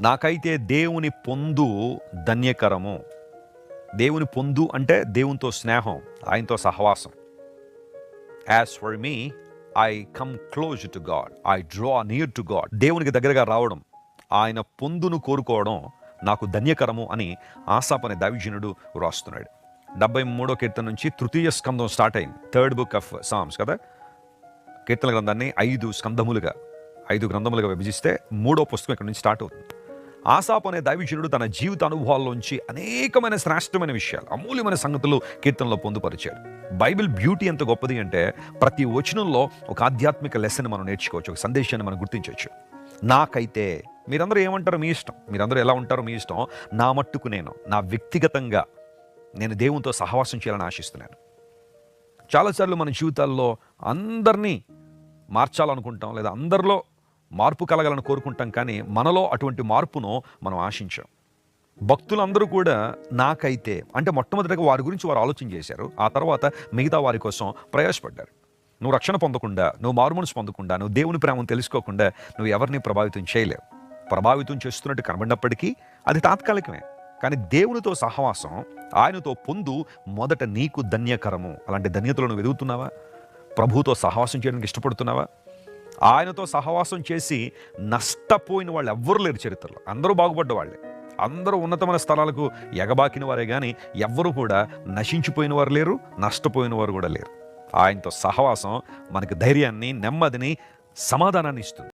నాకైతే దేవుని పొందు ధన్యకరము. దేవుని పొందు అంటే దేవునితో స్నేహం ఆయనతో సహవాసం. As for me I come close to God I draw near to God దేవునికి దగ్గరగా రావడం ఆయన పొందును కోరుకోవడం నాకు ధన్యకరము అని ఆశాప్ దావిజనుడు దైవజనుడు రాస్తున్నాడు డెబ్బై మూడో కీర్తన నుంచి తృతీయ స్కందం స్టార్ట్ అయింది. థర్డ్ బుక్ ఆఫ్ సామ్స్ కదా? కీర్తన గ్రంథాన్ని ఐదు స్కందములుగా ఐదు గ్రంథములుగా విభజిస్తే మూడో పుస్తకం ఇక్కడ నుంచి స్టార్ట్ అవుతుంది. ఆసాపు అనే దైవజనుడు తన జీవిత అనుభవాల్లోంచి అనేకమైన శ్రేష్టమైన విషయాలు అమూల్యమైన సంగతులు కీర్తనలో పొందుపరిచాడు. బైబిల్ బ్యూటీ ఎంత గొప్పది అంటే ప్రతి వచనంలో ఒక ఆధ్యాత్మిక లెసన్ మనం నేర్చుకోవచ్చు ఒక సందేశాన్ని మనం గుర్తించవచ్చు. నాకైతే మీరందరూ ఏమంటారో మీ ఇష్టం? మీరందరూ ఎలా ఉంటారో మీ ఇష్టం? నా మట్టుకు నేను నా వ్యక్తిగతంగా నేను దేవునితో సహవాసం చేయాలని ఆశిస్తున్నాను. చాలాసార్లు మన జీవితాల్లో అందరినీ మార్చాలనుకుంటాం లేదా అందరిలో మార్పు కలగాలని కోరుకుంటాం కానీ మనలో అటువంటి మార్పును మనం ఆశించాం. భక్తులందరూ కూడా నాకైతే అంటే మొట్టమొదటిగా వారి గురించి వారు ఆలోచన చేశారు. ఆ తర్వాత మిగతా వారి కోసం ప్రయాసపడ్డారు. నువ్వు రక్షణ పొందకుండా నువ్వు మారుమనసు పొందకుండా నువ్వు దేవుని ప్రేమను తెలుసుకోకుండా నువ్వు ఎవరిని ప్రభావితం చేయలేవు. ప్రభావితం చేస్తున్నట్టు కనబడినప్పటికీ అది తాత్కాలికమే. కానీ దేవునితో సహవాసం ఆయనతో పొందు మొదట నీకు ధన్యకరము. అలాంటి ధన్యతలను వెదుగుతున్నావా? ప్రభుతో ప్రభువుతో సహవాసం చేయడానికి ఇష్టపడుతున్నావా? ఆయనతో సహవాసం చేసి నష్టపోయిన వాళ్ళు ఎవ్వరు లేరు చరిత్రలో. అందరూ బాగుపడ్డ వాళ్ళే. అందరూ ఉన్నతమైన స్థలాలకు ఎగబాకిన వారే కానీ ఎవ్వరూ కూడా నశించిపోయిన వారు లేరు నష్టపోయిన వారు కూడా లేరు. ఆయనతో సహవాసం మనకు ధైర్యాన్ని నెమ్మదిని సమాధానాన్ని ఇస్తుంది.